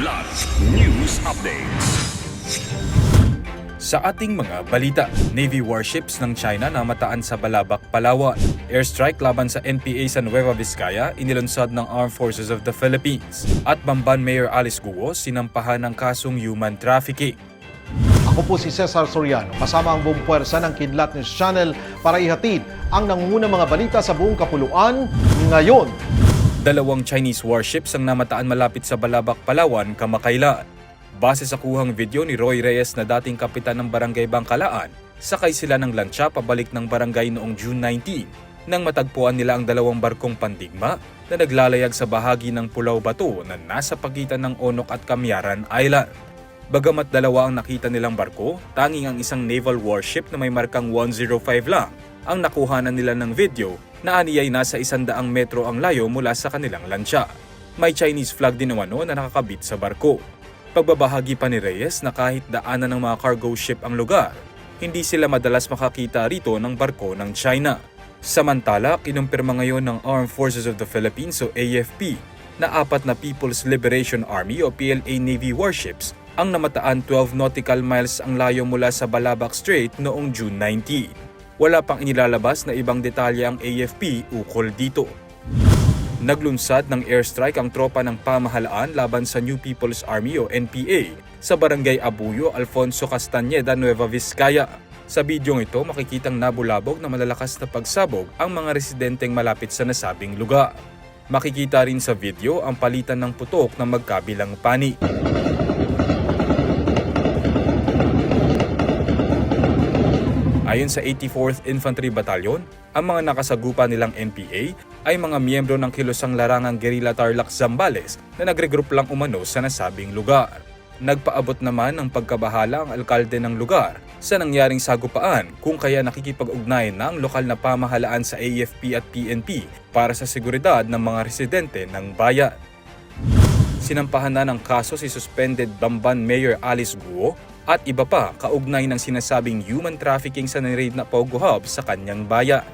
Kidlat News Updates. Sa ating mga balita, Navy warships ng China na mataan sa Balabac, Palawan. Airstrike laban sa NPA sa Nueva Vizcaya inilunsad ng Armed Forces of the Philippines. At Bamban Mayor Alice Guo sinampahan ng kasong human trafficking. Ako po si Cesar Soriano, kasama ang buong puwersa ng Kidlat News Channel para ihatid ang nangungunang mga balita sa buong kapuluan ngayon. Dalawang Chinese warships ang namataan malapit sa Balabac, Palawan, kamakailan. Base sa kuhang video ni Roy Reyes na dating kapitan ng Barangay Bangkalaan, sakay sila ng lansya pabalik ng barangay noong June 19 nang matagpuan nila ang dalawang barkong pandigma na naglalayag sa bahagi ng Pulau Bato na nasa pagitan ng Onok at Kamyaran Island. Bagamat dalawa ang nakita nilang barko, tanging ang isang naval warship na may markang 105 lang ang nakuhanan nila ng video na aniyay nasa isandaang metro ang layo mula sa kanilang lansya. May Chinese flag din umano na nakakabit sa barko. Pagbabahagi pa ni Reyes na kahit daanan ng mga cargo ship ang lugar, hindi sila madalas makakita rito ng barko ng China. Samantala, kinumpirma ngayon ng Armed Forces of the Philippines o AFP na apat na People's Liberation Army o PLA Navy warships ang namataan 12 nautical miles ang layo mula sa Balabac Strait noong June 19. Wala pang inilalabas na ibang detalye ang AFP ukol dito. Naglunsad ng airstrike ang tropa ng pamahalaan laban sa New People's Army o NPA sa barangay Abuyo, Alfonso Castañeda, Nueva Vizcaya. Sa bidyong ito, makikitang nabulabog na malalakas na pagsabog ang mga residenteng malapit sa nasabing lugar. Makikita rin sa video ang palitan ng putok ng magkabilang panig. Ayon sa 84th Infantry Battalion, ang mga nakasagupa nilang NPA ay mga miyembro ng kilusang larangang Guerrilla Tarlac Zambales na nagregroup lang umano sa nasabing lugar. Nagpaabot naman ng pagkabahala ang alkalde ng lugar sa nangyaring sagupaan kung kaya nakikipag-ugnayan na lokal na pamahalaan sa AFP at PNP para sa seguridad ng mga residente ng bayan. Sinampahan na ng kaso si suspended Bamban Mayor Alice Guo at iba pa kaugnay ng sinasabing human trafficking sa niraid na Pogo Hub sa kanyang bayan.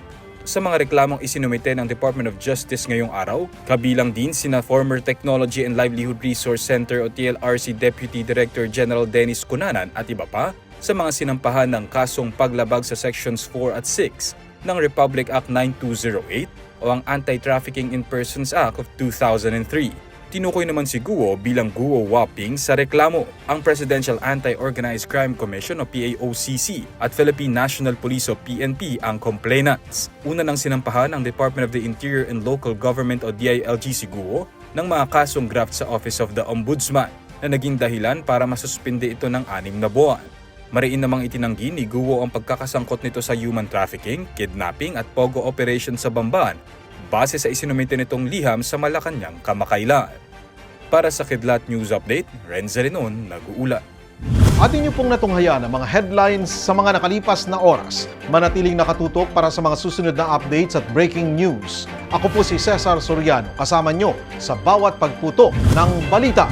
Sa mga reklamong isinumite ng Department of Justice ngayong araw, kabilang din sina former Technology and Livelihood Resource Center o TLRC Deputy Director General Dennis Cunanan at iba pa sa mga sinampahan ng kasong paglabag sa Sections 4 at 6 ng Republic Act 9208 o ang Anti-Trafficking in Persons Act of 2003. Tinukoy naman si Guo bilang Guo Waping sa reklamo. Ang Presidential Anti-Organized Crime Commission o PAOCC at Philippine National Police o PNP ang complainants. Una nang sinampahan ang Department of the Interior and Local Government o DILG si Guo ng mga kasong graft sa Office of the Ombudsman na naging dahilan para masuspinde ito ng anim na buwan. Mariin namang itinanggi ni Guo ang pagkakasangkot nito sa human trafficking, kidnapping at pogo operation sa Bamban base sa isinumite nitong liham sa Malacanang kamakailan. Para sa Kidlat News Update, Renza Renon, nag-uula. Atin niyo pong natunghayan ang mga headlines sa mga nakalipas na oras. Manatiling nakatutok para sa mga susunod na updates at breaking news. Ako po si Cesar Soriano, kasama nyo sa bawat pagputo ng balita.